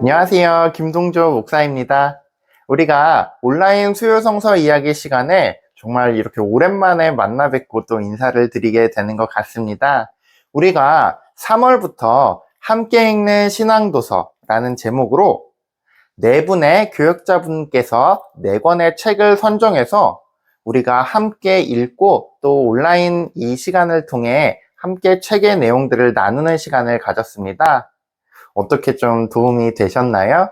안녕하세요. 김동조 목사입니다. 우리가 온라인 수요 성서 이야기 시간에 정말 이렇게 오랜만에 만나 뵙고 또 인사를 드리게 되는 것 같습니다. 우리가 3월부터 함께 읽는 신앙도서라는 제목으로 네 분의 교역자분께서 네 권의 책을 선정해서 우리가 함께 읽고 또 온라인 이 시간을 통해 함께 책의 내용들을 나누는 시간을 가졌습니다. 어떻게 좀 도움이 되셨나요?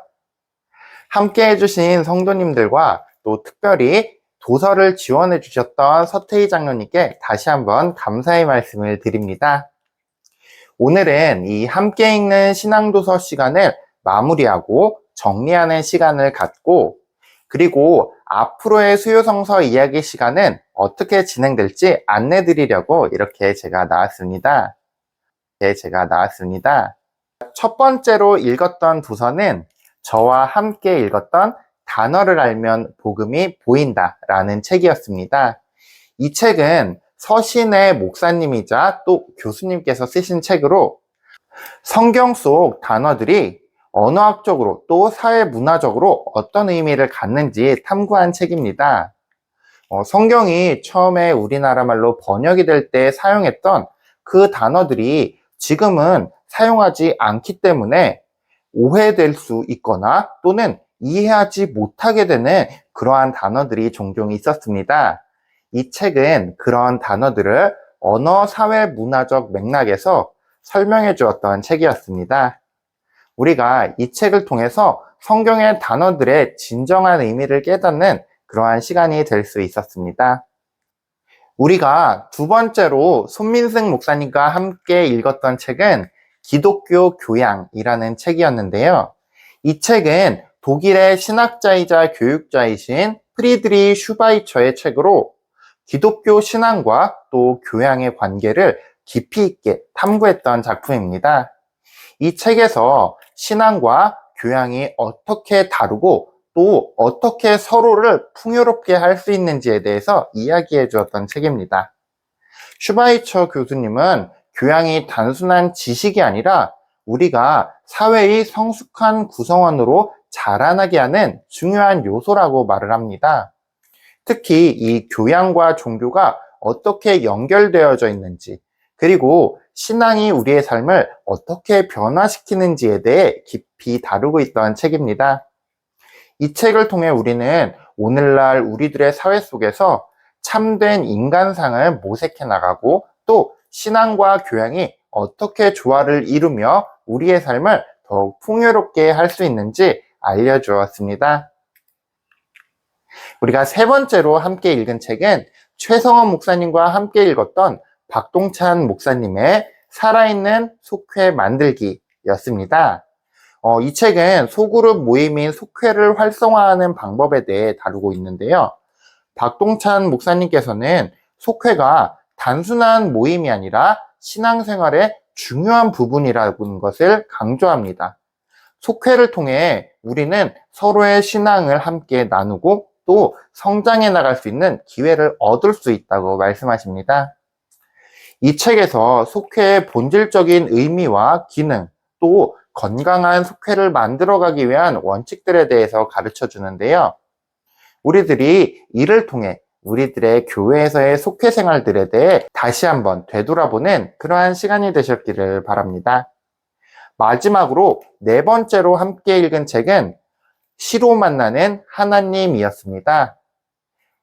함께 해주신 성도님들과 또 특별히 도서를 지원해 주셨던 서태희 장로님께 다시 한번 감사의 말씀을 드립니다. 오늘은 이 함께 읽는 신앙도서 시간을 마무리하고 정리하는 시간을 갖고 그리고 앞으로의 수요성서 이야기 시간은 어떻게 진행될지 안내 드리려고 이렇게 제가 나왔습니다. 네, 제가 나왔습니다. 첫 번째로 읽었던 도서는 저와 함께 읽었던 단어를 알면 복음이 보인다 라는 책이었습니다. 이 책은 서신의 목사님이자 또 교수님께서 쓰신 책으로 성경 속 단어들이 언어학적으로 또 사회문화적으로 어떤 의미를 갖는지 탐구한 책입니다. 어, 성경이 처음에 우리나라 말로 번역이 될 때 사용했던 그 단어들이 지금은 사용하지 않기 때문에 오해될 수 있거나 또는 이해하지 못하게 되는 그러한 단어들이 종종 있었습니다. 이 책은 그런 단어들을 언어, 사회, 문화적 맥락에서 설명해 주었던 책이었습니다. 우리가 이 책을 통해서 성경의 단어들의 진정한 의미를 깨닫는 그러한 시간이 될 수 있었습니다. 우리가 두 번째로 손민승 목사님과 함께 읽었던 책은 기독교 교양이라는 책이었는데요. 이 책은 독일의 신학자이자 교육자이신 프리드리 슈바이처의 책으로 기독교 신앙과 또 교양의 관계를 깊이 있게 탐구했던 작품입니다. 이 책에서 신앙과 교양이 어떻게 다르고 또 어떻게 서로를 풍요롭게 할 수 있는지에 대해서 이야기해 주었던 책입니다. 슈바이처 교수님은 교양이 단순한 지식이 아니라 우리가 사회의 성숙한 구성원으로 자라나게 하는 중요한 요소라고 말을 합니다. 특히 이 교양과 종교가 어떻게 연결되어져 있는지, 그리고 신앙이 우리의 삶을 어떻게 변화시키는지에 대해 깊이 다루고 있던 책입니다. 이 책을 통해 우리는 오늘날 우리들의 사회 속에서 참된 인간상을 모색해 나가고 또 신앙과 교양이 어떻게 조화를 이루며 우리의 삶을 더욱 풍요롭게 할 수 있는지 알려주었습니다. 우리가 세 번째로 함께 읽은 책은 최성원 목사님과 함께 읽었던 박동찬 목사님의 살아있는 속회 만들기였습니다. 어, 이 책은 소그룹 모임인 속회를 활성화하는 방법에 대해 다루고 있는데요. 박동찬 목사님께서는 속회가 단순한 모임이 아니라 신앙생활의 중요한 부분이라는 것을 강조합니다. 속회를 통해 우리는 서로의 신앙을 함께 나누고 또 성장해 나갈 수 있는 기회를 얻을 수 있다고 말씀하십니다. 이 책에서 속회의 본질적인 의미와 기능, 또 건강한 속회를 만들어가기 위한 원칙들에 대해서 가르쳐 주는데요. 우리들이 이를 통해 우리들의 교회에서의 속회 생활들에 대해 다시 한번 되돌아보는 그러한 시간이 되셨기를 바랍니다. 마지막으로 네 번째로 함께 읽은 책은 시로 만나는 하나님이었습니다.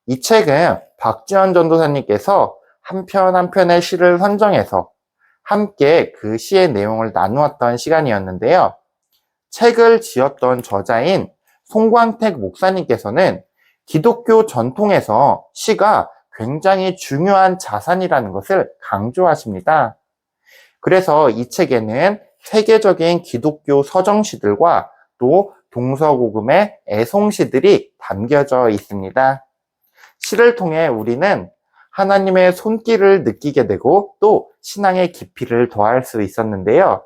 이 책은 박지원 전도사님께서 한 편 한 편의 시를 선정해서 함께 그 시의 내용을 나누었던 시간이었는데요. 책을 지었던 저자인 송광택 목사님께서는 기독교 전통에서 시가 굉장히 중요한 자산이라는 것을 강조하십니다. 그래서 이 책에는 세계적인 기독교 서정시들과 또 동서고금의 애송시들이 담겨져 있습니다. 시를 통해 우리는 하나님의 손길을 느끼게 되고 또 신앙의 깊이를 더할 수 있었는데요.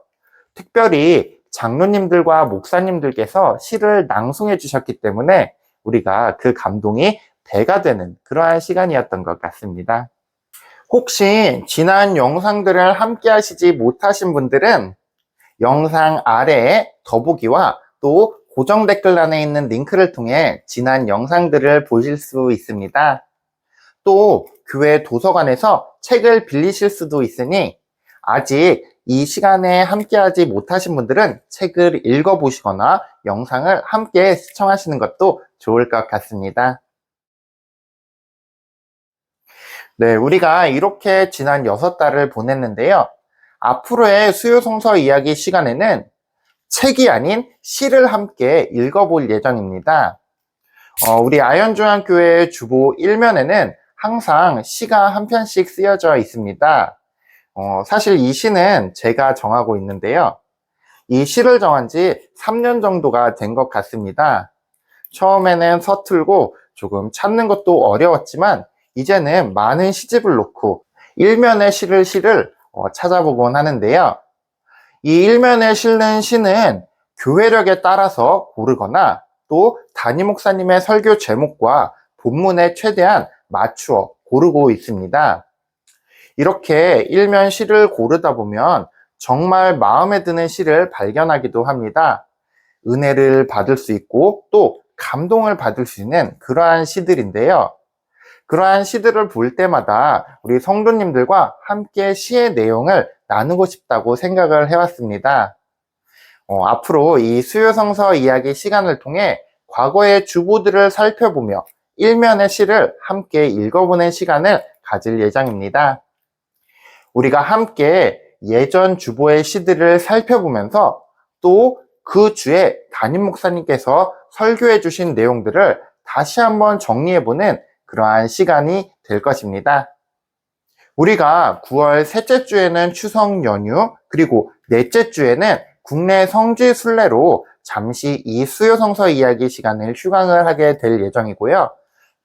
특별히 장로님들과 목사님들께서 시를 낭송해 주셨기 때문에 우리가 그 감동이 배가 되는 그러한 시간이었던 것 같습니다. 혹시 지난 영상들을 함께 하시지 못하신 분들은 영상 아래에 더보기와 또 고정 댓글란에 있는 링크를 통해 지난 영상들을 보실 수 있습니다. 또 교회 도서관에서 책을 빌리실 수도 있으니 아직 이 시간에 함께하지 못하신 분들은 책을 읽어보시거나 영상을 함께 시청하시는 것도 좋을 것 같습니다. 네, 우리가 이렇게 지난 6달을 보냈는데요. 앞으로의 수요성서 이야기 시간에는 책이 아닌 시를 함께 읽어볼 예정입니다. 어, 우리 아현중앙교회 주보 1면에는 항상 시가 한 편씩 쓰여져 있습니다. 어, 사실 이 시는 제가 정하고 있는데요. 이 시를 정한 지 3년 정도가 된 것 같습니다. 처음에는 서툴고 조금 찾는 것도 어려웠지만 이제는 많은 시집을 놓고 일면에 실을 시를 어, 찾아보곤 하는데요. 이 일면에 실는 시는 교회력에 따라서 고르거나 또 담임 목사님의 설교 제목과 본문에 최대한 맞추어 고르고 있습니다. 이렇게 일면 시를 고르다 보면 정말 마음에 드는 시를 발견하기도 합니다. 은혜를 받을 수 있고 또 감동을 받을 수 있는 그러한 시들인데요. 그러한 시들을 볼 때마다 우리 성도님들과 함께 시의 내용을 나누고 싶다고 생각을 해왔습니다. 어, 앞으로 이 수요성서 이야기 시간을 통해 과거의 주보들을 살펴보며 일면의 시를 함께 읽어보는 시간을 가질 예정입니다. 우리가 함께 예전 주보의 시들을 살펴보면서 또 그 주에 담임 목사님께서 설교해 주신 내용들을 다시 한번 정리해보는 그러한 시간이 될 것입니다. 우리가 9월 셋째 주에는 추석 연휴, 그리고 넷째 주에는 국내 성지 순례로 잠시 이 수요 성서 이야기 시간을 휴강을 하게 될 예정이고요.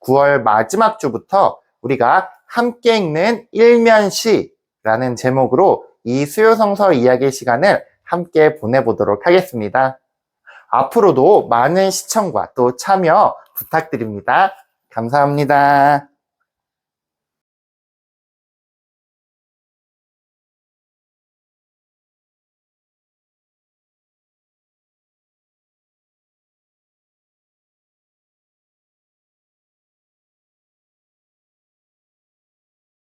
9월 마지막 주부터 우리가 함께 읽는 일면시 라는 제목으로 이 수요성서 이야기 시간을 함께 보내보도록 하겠습니다. 앞으로도 많은 시청과 또 참여 부탁드립니다. 감사합니다.